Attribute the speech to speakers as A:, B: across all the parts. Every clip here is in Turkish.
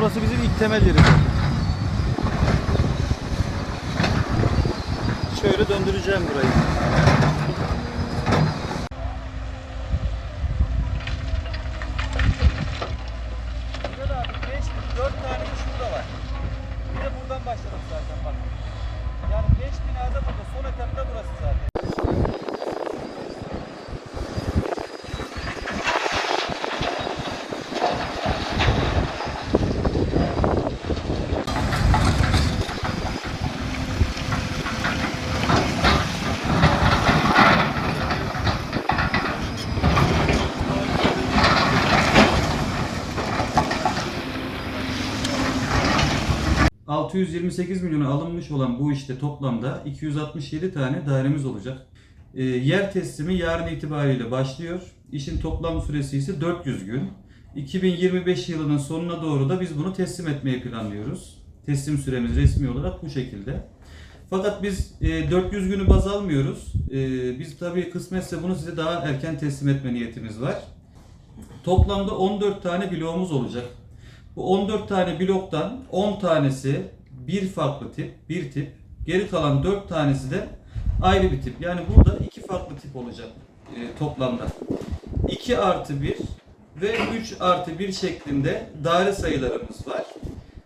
A: burası bizim ilk temel yerimiz. Şöyle döndüreceğim burayı. Burada da abi 5, 4 tane de şurada var. Bir de buradan başladık zaten bak. Yani 5 binada burada, son etapta burası zaten. ...628 milyona alınmış olan bu işte toplamda 267 tane dairemiz olacak. Ee, yer teslimi yarın itibariyle başlıyor. İşin toplam süresi ise 400 gün. 2025 yılının sonuna doğru da biz bunu teslim etmeyi planlıyoruz. Teslim süremiz resmi olarak bu şekilde. Fakat biz e, 400 günü baz almıyoruz. E, biz tabii kısmetse bunu size daha erken teslim etme niyetimiz var. Toplamda 14 tane bloğumuz olacak. Bu 14 tane bloktan 10 tanesi bir farklı tip, bir tip. Geri kalan 4 tanesi de ayrı bir tip. Yani burada iki farklı tip olacak e, toplamda. 2 artı 1 ve 3 artı 1 şeklinde daire sayılarımız var.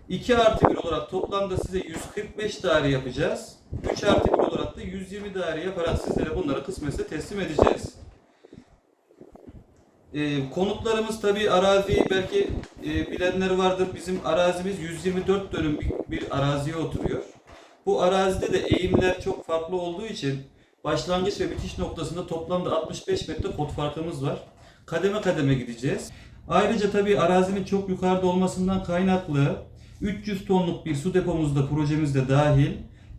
A: 2 artı 1 olarak toplamda size 145 daire yapacağız. 3 artı 1 olarak da 120 daire yaparak sizlere bunları kısmetse teslim edeceğiz. Ee, konutlarımız tabi arazi belki e, bilenler vardır. Bizim arazimiz 124 dönüm bir, bir araziye oturuyor. Bu arazide de eğimler çok farklı olduğu için başlangıç ve bitiş noktasında toplamda 65 metre kod farkımız var. Kademe kademe gideceğiz. Ayrıca tabi arazinin çok yukarıda olmasından kaynaklı 300 tonluk bir su depomuz da projemizde dahil.